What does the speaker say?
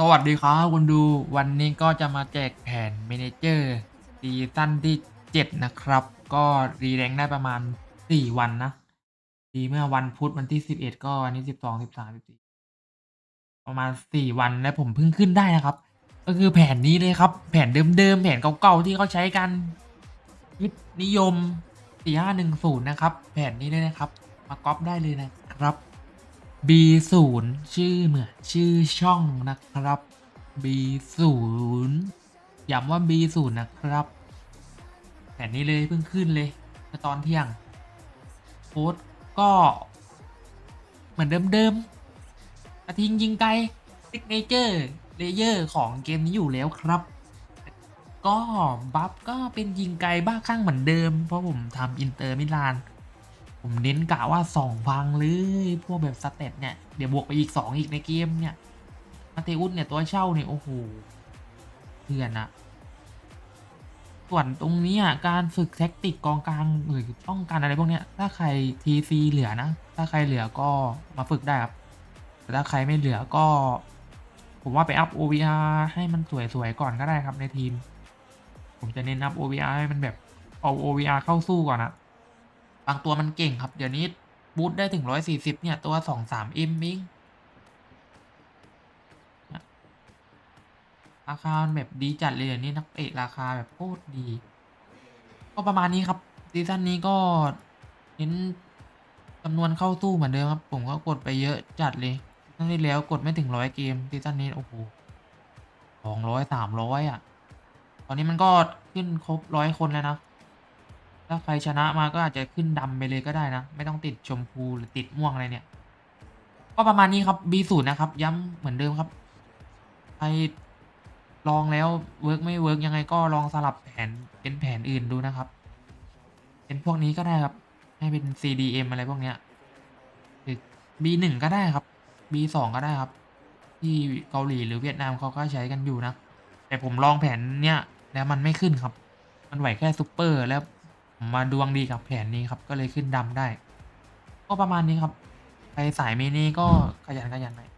สวัสดีครับคุณดูวันนี้ก็จะมาแจกแผนเมนเจอร์ซีซั่นที่ 7 นะครับ ก็รีแรงได้ประมาณ 4 วันนะดีเมื่อวันพุธวันที่ 11 ก็อันนี้ 12 13 14 ประมาณ 4 วันและผมเพิ่งขึ้นได้นะครับ ก็คือแผนนี้เลยครับ แผนเดิมๆ แผนเก่าๆ ที่เขาใช้กันฮิตนิยม 4510 นะครับ แผนนี้เลยนะครับ มาก๊อปได้เลยนะครับ B0 ชื่อเหมือนชื่อช่องนะครับ B0 ย้ำว่า B0 นะครับแผนนี้เลยเพิ่งขึ้นเลยเมื่อตอนเที่ยงโค้ดก็ เหมือนเดิมๆกระทิงยิงไกลซิกเนเจอร์เลเยอร์ของเกมนี้อยู่แล้วครับ ก็บัฟก็เป็นยิงไกลบ้าข้างเหมือนเดิม เพราะผมทำอินเตอร์มิลาน ผมเน้นกะว่าสองพังเลยพวกแบบสเตตเนี่ย เดี๋ยวบวกไปอีกสองอีกในเกมเนี่ยมาเตอุสเนี่ยตัวเช่าเนี่ยโอ้โหเพื่อนอะส่วนตรงนี้ยการฝึกแท็กติกกองกลางหรือป้องกันอะไรพวกเนี้ย ถ้าใครทีซีเหลือนะ ถ้าใครเหลือก็มาฝึกได้ครับ แต่ถ้าใครไม่เหลือก็ ผมว่าไปอัพ OVR ให้มันสวยๆก่อนก็ได้ครับในทีม ผมจะเน้นอัพ OVR ให้มันแบบเอา OVR เข้าสู้ก่อนนะ บางตัวมันเก่งครับ เดี๋ยวนี้บูทได้ถึงร้อยสี่สิบเนี่ย ตัวสองสามเอ็มมิงราคาแบบดีจัดเลยเดี๋ยวนี้นักเตะราคาแบบโคตรดี ก็ประมาณนี้ครับซีซั่นนี้ก็เน้นจำนวนเข้าสู้เหมือนเดิมครับ ผมก็กดไปเยอะจัดเลยซีซั่นที่แล้วกดไม่ถึงร้อยเกมซีซั่นนี้โอ้โหสองร้อยสามร้อยอะ ตอนนี้มันก็ขึ้นครบร้อยคนแล้วนะ ถ้าใครชนะมาก็อาจจะขึ้นดำไปเลยก็ได้นะ ไม่ต้องติดชมพูหรือติดม่วงอะไรเนี่ย ก็ประมาณนี้ครับ B0 นะครับ ย้ำเหมือนเดิมครับใครลองแล้วเวิร์กไม่เวิร์กยังไงก็ลองสลับแผนเป็นแผนอื่นดูนะครับ เป็นพวกนี้ก็ได้ครับ ให้เป็น CDM อะไรพวกเนี้ยหรือ B1 ก็ได้ครับ B2 ก็ได้ครับ ที่เกาหลีหรือเวียดนามเขาก็ใช้กันอยู่นะ แต่ผมลองแผนเนี้ยแล้วมันไม่ขึ้นครับ มันไหวแค่ซูเปอร์แล้ว มาดวงดีกับแผนนี้ครับ ก็เลยขึ้นดำได้ ก็ประมาณนี้ครับ ไปสายเมเน่ก็ขยันขยันหน่อย